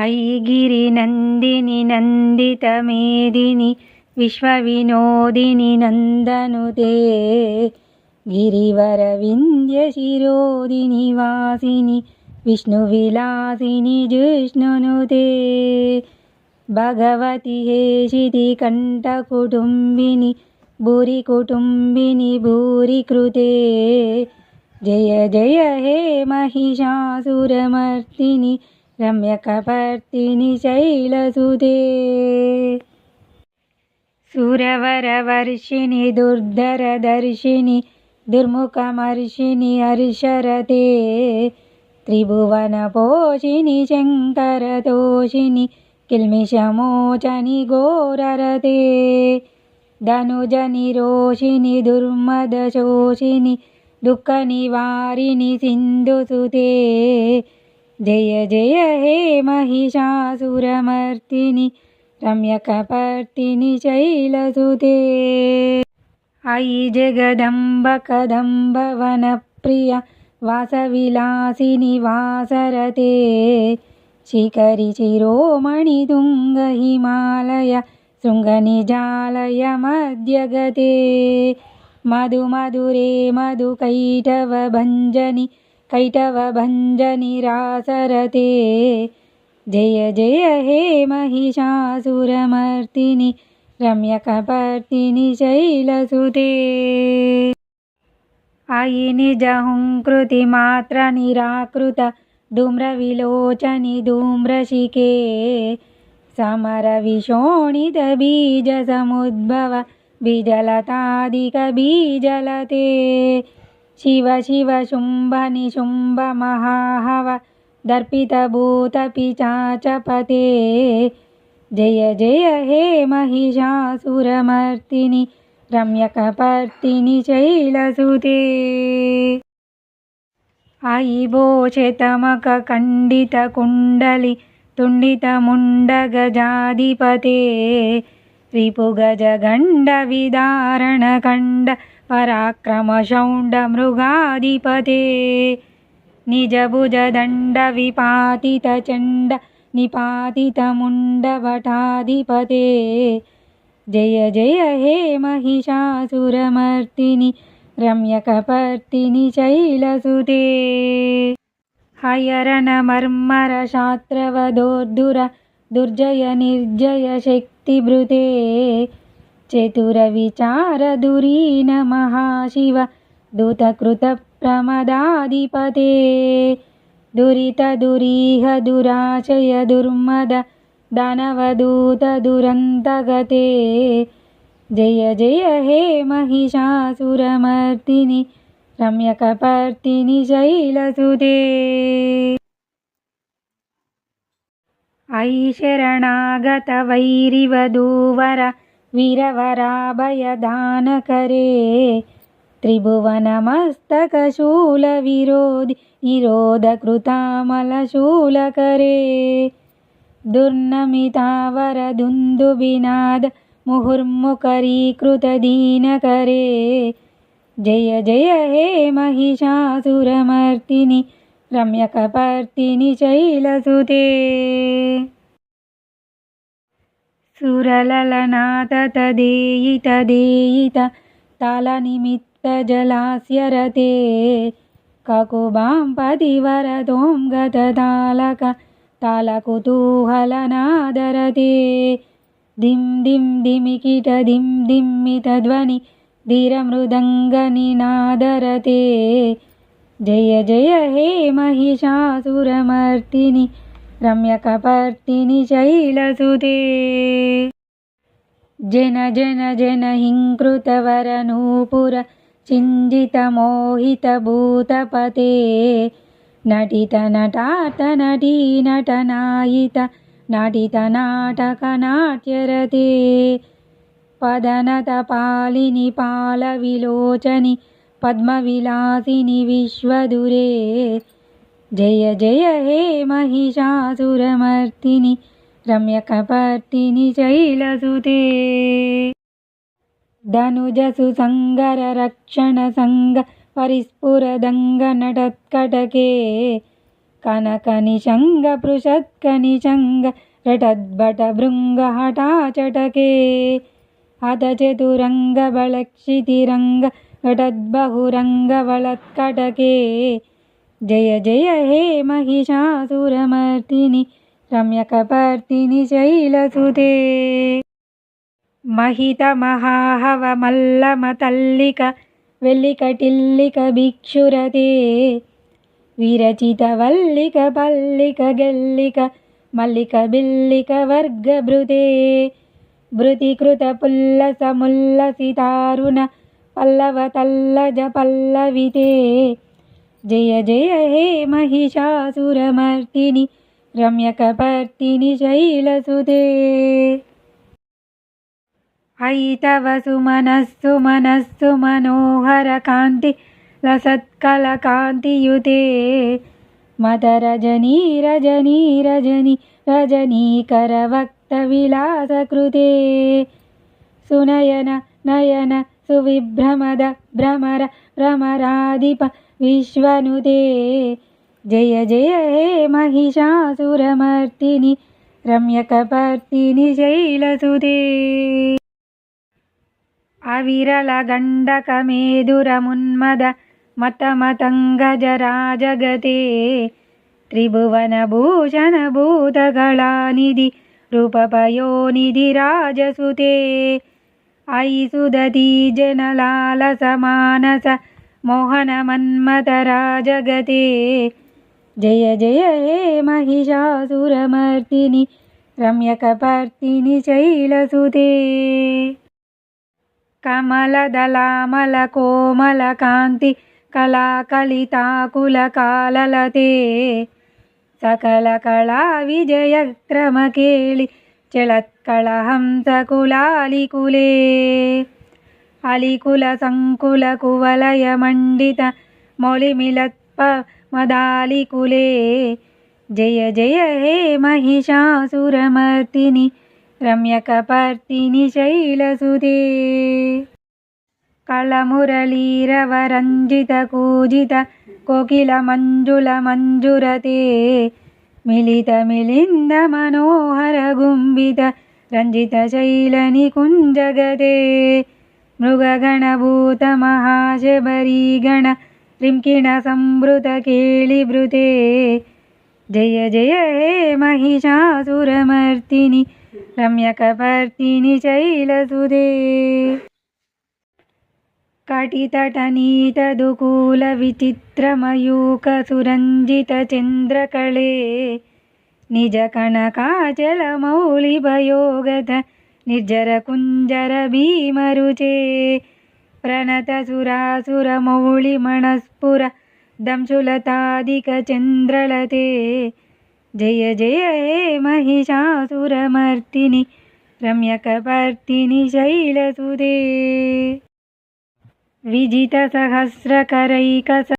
ऐगिरिनन्दिनि नन्दितमेदिनि विश्वविनोदिनि नन्दनुते गिरिवरविन्द्यशिरोदिनि वासिनि विष्णुविलासिनि जिष्णुनुते भगवति हेशितिकण्ठकुटुम्बिनि भूरिकुटुम्बिनि भूरिकृते जय जय हे महिषासुरमर्तिनि रम्यकपर्तिनि शैलसुते सुरवरवर्षिणि दुर्धरदर्शिनि दुर्मुखमर्षिणि हर्षरते त्रिभुवनपोषिणि शङ्करतोषिनि किल्मिषमोचनि घोररते धनुजनिरोषिनि दुर्मदशोषिनि दुःखनिवारिणि सिन्धुसुते जय जय हे महिषासुरमर्तिनि रम्यकपर्तिनि शैलसुते अयि जगदम्बकदम्बवनप्रिय वासविलासिनि वासरते। शिखरिशिरोमणितुङ्गहिमालय शृङ्गनिजालय मध्यगते। मधुमधुरे मधुकैटवभञ्जनि कैटवभञ्जनि रासरते जय जय हे महिषासुरमर्तिनि रम्यकपर्तिनि शैलसुते। अयि निजहुङ्कृतिमात्रनिराकृत धूम्रविलोचनि धूम्रशिखे समरविशोणितबीजसमुद्भव बीजलतादिकबीजलते शिव शिव शुम्भनिशुम्भमहाहव दर्पितभूतपिचाचपते जय जय हे महिषासुरमर्तिनि रम्यकपर्तिनि शैलसुते अयि भोषतमकखण्डितकुण्डलि तुण्डितमुण्डगजाधिपते रिपुगजगण्डविदारणखण्ड पराक्रमशौण्डमृगाधिपते। निजभुजदण्डविपातितचण्ड निपातितमुण्डवटाधिपते। जय जय हे महिषासुरमर्तिनि रम्यकपर्तिनि शैलसुते। हयरणमर्मरशास्त्रवधोद्धुर दुर्जय निर्जय शक्तिभृते चतुरविचारधुरीन महाशिव दूतकृतप्रमदाधिपते। दुरितदुरीह दुराशय दुर्मद दानवदूतदुरन्तगते जय जय हे महिषासुरमर्तिनि रम्यकपर्तिनि शैलसुते अयि शरणागतवैरिवधूवर वीरवराभयदानकरे त्रिभुवनमस्तकशूलविरोधि निरोधकृतामलशूलकरे दुर्नमितावरदुन्दुबिनाद मुहुर्मुखरीकृतदीनकरे जय जय हे महिषासुरमर्तिनि रम्यकपर्तिनि शैलसुते सुरललनाथतदेयितदेयित तालनिमित्तजलास्यरते। ककुबां पतिवरतों गततालक तालकुतूहलनादरते। दिं दिं दिमिकिट दिं दिम्मितध्वनि धीरमृदङ्गनिनादरते जय जय हे महिषासुरमर्तिनि रम्यकपर्तिनि शैलसुते जन जन जन हिङ्कृतवरनूपुर चिञ्जितमोहितभूतपते नटितनटातनटी नटनायित नाटितनाटकनाट्यरते पदनतपालिनि पालविलोचनि పద్మవిలాసిని విశ్వదురే. జయ జయ హే మహిషాసురమర్తిని రమ్యకపర్తిని శైలసుతే. ధనుజసు సంగర రక్షణ సంగ పరిస్ఫురదంగ నటత్కటకే. కనకనిశంగ పృషత్కనిశంగ రటద్భట భృంగ హఠాచటకే. హత చతురంగ బళక్షితిరంగ घटद्बहुरङ्गबलत्कटके जय जय हे महिषासुरमर्तिनि रम्यकपर्तिनि शैलसुते महितमहाहवमल्लमतल्लिक वेल्लिकटिल्लिक भिक्षुरते विरचितवल्लिक पल्लिक गेल्लिक मल्लिक बिल्लिक वर्गभृते भृतिकृतपुल्लसमुल्लसितारुण पल्लवतल्लज पल्लविते। जय जय हे महिषासुरमर्तिनि रम्यकपर्तिनि शैलसुते। अयि तव सुमनस्सु मनस्सु मनोहरकान्ति लसत्कलकान्तियुते। मदरजनी रजनी रजनी रजनीकरवक्तविलासकृते। सुनयन नयन सुविभ्रमद भ्रमर भ्रमराधिप विश्वनुते जय जय हे महिषासुरमर्तिनि रम्यकपर्तिनि शैलसुते अविरलगण्डकमेदुरमुन्मद मतमतङ्गजराजगते त्रिभुवनभूषणभूतगणानिधि रूपपयोनिधिराजसुते अयि सुदती जनलालसमानस मोहनमन्मथराजगते जय जय हे महिषासुरमर्तिनि रम्यकपर्तिनि शैलसुते कमलदलामलकोमलकान्ति कलाकलिताकुलकाललते చెళత్కళహంసకులాలికులే అలికుల సంకుల కువలయ మండిత మౌలిమిలత్ప మదాలికులే జయ జయ హే మహిషాసురమర్తిని రమ్యకపర్తిని శైలసుదే కళమురళీరవరంజిత కూజిత కోకిల మంజుల మంజురతే मिलितमिलिन्दमनोहरगुम्बित रञ्जितशैलनिकुञ्जगते मृगगणभूतमहाशबरीगण रिङ्किणसंवृतकेलिभृते जय जय हे महिषासुरमर्तिनि रम्यकपर्तिनि शैलसुते कटितटनीतदुकूलविचित्रमयूकसुरञ्जितचन्द्रकळे निजकनकाचलमौलिभयोगत निर्जरकुञ्जरभीमरुचे प्रणतसुरासुरमौलिमणस्फुर दंशुलतादिकचन्द्रलते जय जय हे महिषासुरमर्तिनि रम्यकपर्तिनि शैलसुते विजितसहस्रकरैकस